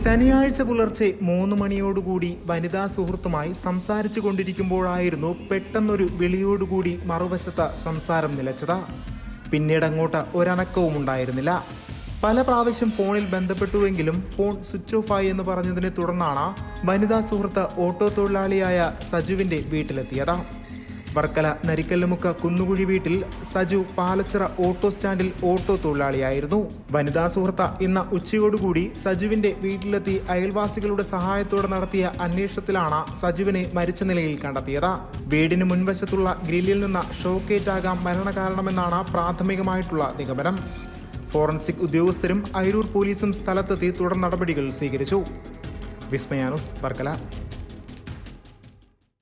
ശനിയാഴ്ച പുലർച്ചെ മൂന്ന് മണിയോടുകൂടി വനിതാ സുഹൃത്തുമായി സംസാരിച്ചു കൊണ്ടിരിക്കുമ്പോഴായിരുന്നു പെട്ടെന്നൊരു വിളിയോടുകൂടി മറുവശത്ത് സംസാരം നിലച്ചത്. പിന്നീട് അങ്ങോട്ട് ഒരനക്കവും ഉണ്ടായിരുന്നില്ല. പല പ്രാവശ്യം ഫോണിൽ ബന്ധപ്പെട്ടുവെങ്കിലും ഫോൺ സ്വിച്ച് ഓഫ് ആയി എന്ന് പറഞ്ഞതിനെ തുടർന്നാണ് വനിതാ സുഹൃത്ത് ഓട്ടോ തൊഴിലാളിയായ സജുവിന്റെ വീട്ടിലെത്തിയത്. വർക്കല നരിക്കല്ലുമുക്ക കുന്നുകുഴി വീട്ടിൽ Saju Palachira auto stand auto തൊഴിലാളിയായിരുന്നു. വനിതാ സുഹൃത്ത് ഇന്ന് ഉച്ചയോടുകൂടി സജുവിന്റെ വീട്ടിലെത്തി അയൽവാസികളുടെ സഹായത്തോടെ നടത്തിയ അന്വേഷണത്തിലാണ് സജുവിനെ മരിച്ച നിലയിൽ കണ്ടെത്തിയത്. വീടിന് മുൻവശത്തുള്ള ഗ്രില്ലിൽ നിന്ന് ഷോക്കേറ്റാകാം മരണകാരണമെന്നാണ് പ്രാഥമികമായിട്ടുള്ള നിഗമനം. ഫോറൻസിക് ഉദ്യോഗസ്ഥരും അയിരൂർ പോലീസും സ്ഥലത്തെത്തി തുടർ നടപടികൾ സ്വീകരിച്ചു. വിസ്മയാനുസ് വർക്കല.